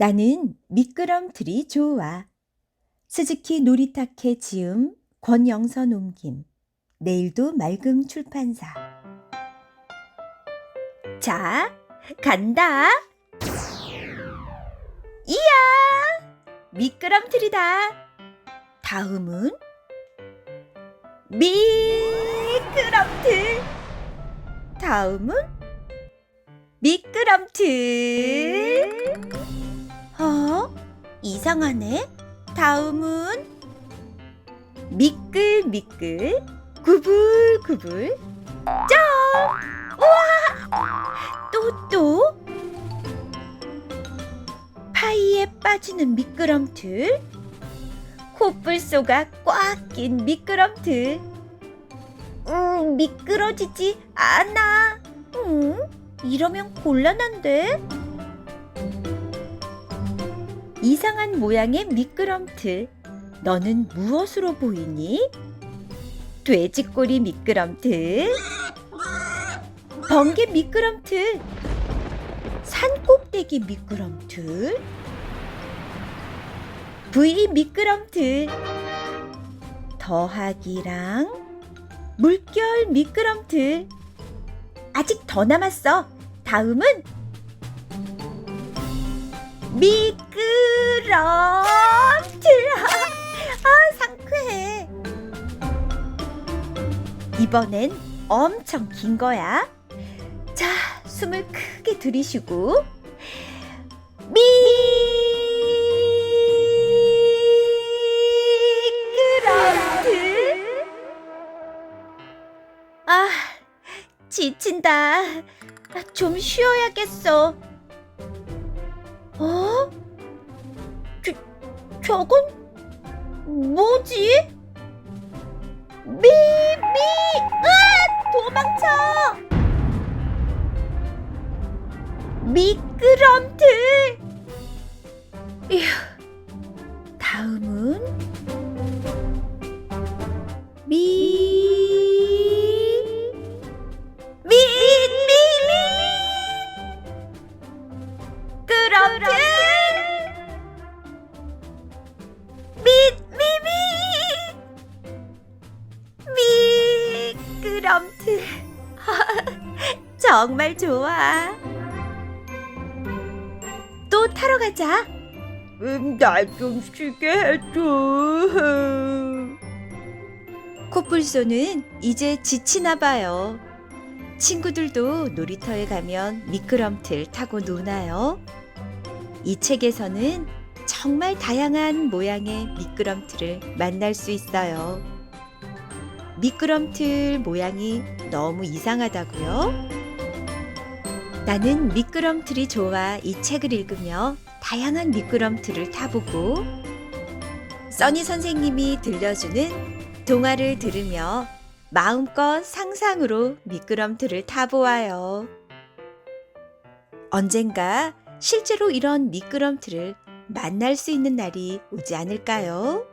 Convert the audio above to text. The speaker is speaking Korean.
나는 미끄럼틀이 좋아. 스즈키 놀이타케 지음 권영선 옮김. 내일도 맑음 출판사. 자, 간다. 이야! 미끄럼틀이다. 다음은 미끄럼틀. 다음은 미끄럼틀. 어? 이상하네. 다음은 미끌미끌 구불구불 점! 우와! 또 또? 파이에 빠지는 미끄럼틀 코뿔소가 꽉 낀 미끄럼틀 음, 미끄러지지 않아 음, 이러면 곤란한데? 이상한 모양의 미끄럼틀. 너는 무엇으로 보이니? 돼지꼬리 미끄럼틀. 번개 미끄럼틀. 산 꼭대기 미끄럼틀. V 미끄럼틀. 더하기랑 물결 미끄럼틀. 아직 더 남았어. 다음은 미끄럼틀. 아, 상쾌해. 이번엔 엄청 긴 거야. 자, 숨을 크게 들이쉬고 미 미끄럼틀. 아, 지친다. 아, 좀 쉬어야겠어. 어? 저, 저건 뭐지? 미, 미, 으아! 도망쳐! 미끄럼틀! 휴, 다음은 미, 미, 정말 좋아 또 타러 가자 음, 나좀 쉬게 해줘 코뿔소는 이제 지치나 봐요 친구들도 놀이터에 가면 미끄럼틀 타고 노나요? 이 책에서는 정말 다양한 모양의 미끄럼틀을 만날 수 있어요. 미끄럼틀 모양이 너무 이상하다고요? 나는 미끄럼틀이 좋아 이 책을 읽으며 다양한 미끄럼틀을 타보고 써니 선생님이 들려주는 동화를 들으며 마음껏 상상으로 미끄럼틀을 타보아요. 언젠가 실제로 이런 미끄럼틀을 만날 수 있는 날이 오지 않을까요?